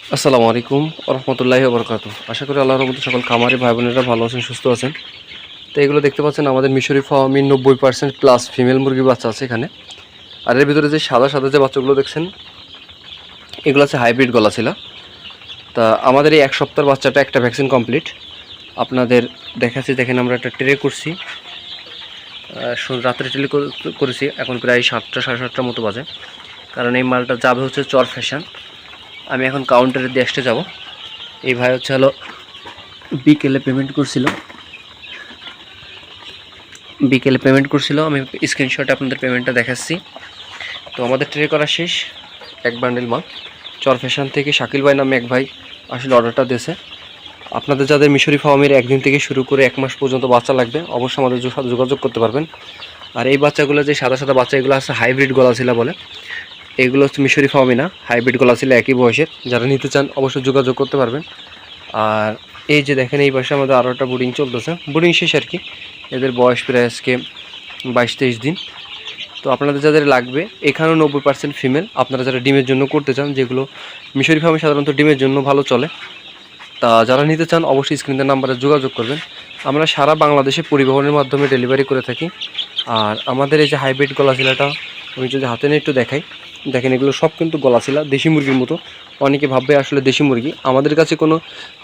আসসালামু আলাইকুম রহমতুল্লাহি বরকাত আশা করি আল্লাহর রহমতে সকল খামারি ভাই বোনেরা ভালো আছেন, সুস্থ আছেন। তো এগুলো দেখতে পাচ্ছেন আমাদের মিশরি ফার্মি নব্বই পার্সেন্ট প্লাস ফিমেল মুরগি বাচ্চা আছে এখানে। আর এর ভিতরে যে সাদা সাদা যে বাচ্চাগুলো দেখছেন, এগুলো আছে হাইব্রিড গলা ছিল তা আমাদের এই এক সপ্তাহের বাচ্চাটা একটা ভ্যাকসিন কমপ্লিট আপনাদের দেখাচ্ছি, দেখেন আমরা একটা ট্রে করছি। রাত্রে টেলি করেছি, এখন প্রায় সাতটা, সাড়ে সাতটার মতো বাজে। কারণ এই মালটা যাবে হচ্ছে চর ফ্যাশন আমি এখন কাউন্টারে দিয়ে আসতে যাব। এই ভাই হচ্ছে হলো বিকেলে পেমেন্ট করছিল। বিকেলে পেমেন্ট করছিল, আমি স্ক্রিনশটে আপনাদের পেমেন্টটা দেখাচ্ছি। তো আমাদের ট্রে করা শেষ, এক বান্ডেল মাল। চর ফ্যাশন থেকে শাকিল ভাই নামে এক ভাই আসলে অর্ডারটা দিয়েছে। আপনাদের যাদের মিশরি ফার্মের একদিন থেকে শুরু করে এক মাস পর্যন্ত বাচ্চা লাগবে, অবশ্যই আমাদের যোগাযোগ করতে পারবেন। আর এই বাচ্চাগুলো যে সাদা সাদা বাচ্চা, এগুলো আছে হাইব্রিড গলা ছিল বলে। এগুলো হচ্ছে মিশরি ফার্মি না হাইব্রিড গলা ছিল একই বয়সের। যারা নিতে চান অবশ্যই যোগাযোগ করতে পারবেন। আর এই যে দেখেন, এই পাশে আমাদের আরও একটা বোর্ডিং চলতেছে। বোর্ডিং শেষ আর কি। এদের বয়স প্রায় আজকে বাইশ তেইশ দিন। তো আপনাদের যাদের লাগবে, এখানেও নব্বই পার্সেন্ট ফিমেল আপনারা যারা ডিমের জন্য করতে চান, যেগুলো মিশরি ফার্মে সাধারণত ডিমের জন্য ভালো চলে, তা যারা নিতে চান অবশ্যই স্ক্রিনের নাম্বারে যোগাযোগ করবেন। আমরা সারা বাংলাদেশে পরিবহনের মাধ্যমে ডেলিভারি করে থাকি। আর আমাদের এই যে হাইব্রিড গলা শিলাটা আমি যদি হাতে নিয়ে একটু দেখাই দেখেন, এগুলো সব কিন্তু গলা ছিল, দেশি মুরগির মতো। অনেকে ভাববে আসলে দেশি মুরগি। আমাদের কাছে কোনো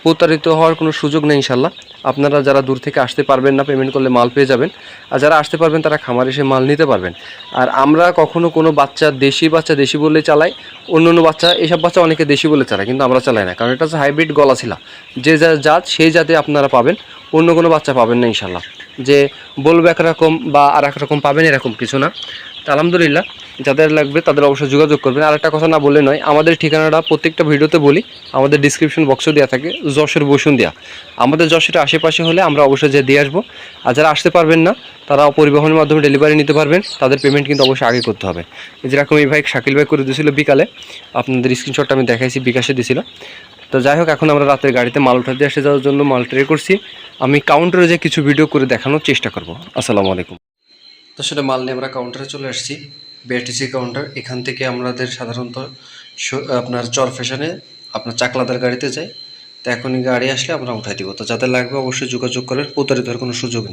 প্রতারিত হওয়ার কোনো সুযোগ নেই ইনশাল্লাহ আপনারা যারা দূর থেকে আসতে পারবেন না পেমেন্ট করলে মাল পেয়ে যাবেন। আর যারা আসতে পারবেন, তারা খামার এসে মাল নিতে পারবেন। আর আমরা কখনো কোনো বাচ্চা দেশি বাচ্চা দেশি বলে চালাই, অন্য অন্য বাচ্চা, এসব বাচ্চা অনেকে দেশি বলে চালায়, কিন্তু আমরা চালাই না। কারণ এটা হচ্ছে হাইব্রিড গলা ছিলা। যে যা জাত, সেই জাতে আপনারা পাবেন। অন্য কোনো বাচ্চা পাবেন না ইনশাল্লাহ যে বলব একরকম বা আর এক রকম পাবেন, এরকম কিছু না। আলহামদুলিল্লাহ যাদের লাগবে তাদের অবশ্যই যোগাযোগ করবেন। আর একটা কথা না বললে নয়, আমাদের ঠিকানাটা প্রত্যেকটা ভিডিওতে বলি, আমাদের ডিসক্রিপশন বক্সও দেওয়া থাকে, যশোর বসুন দেওয়া আমাদের যশোরের আশেপাশে হলে আমরা অবশ্যই যে দিয়ে আসব। আর যারা আসতে পারবেন না, তারা পরিবহনের মাধ্যমে ডেলিভারি নিতে পারবেন, তাদের পেমেন্ট কিন্তু অবশ্যই আগে করতে হবে। যেরকম এই ভাই শাকিল ভাই করে দিয়েছিল বিকালে, আপনাদের স্ক্রিনশটটা আমি দেখাইছি, বিকাশে দিয়েছিল। তো যাই হোক, এখন আমরা রাতের গাড়িতে মাল উঠাতে আসে যাওয়ার জন্য মাল ট্রে করছি। আমি কাউন্টারে যে কিছু ভিডিও করে দেখানোর চেষ্টা করব। আসসালামু আলাইকুম। তো সেটা মাল নিয়ে আমরা কাউন্টারে চলে আসছি। বিআরটিসি কাউন্টার এখান থেকে আমাদের সাধারণত আপনার চর ফ্যাশনে আপনার চাকলাদার গাড়িতে যাই। তো এখনই গাড়ি আসলে আমরা উঠাই দিব। তো যাদের লাগবে অবশ্যই যোগাযোগ করেন। প্রতারিত হওয়ার কোনো সুযোগ নেই।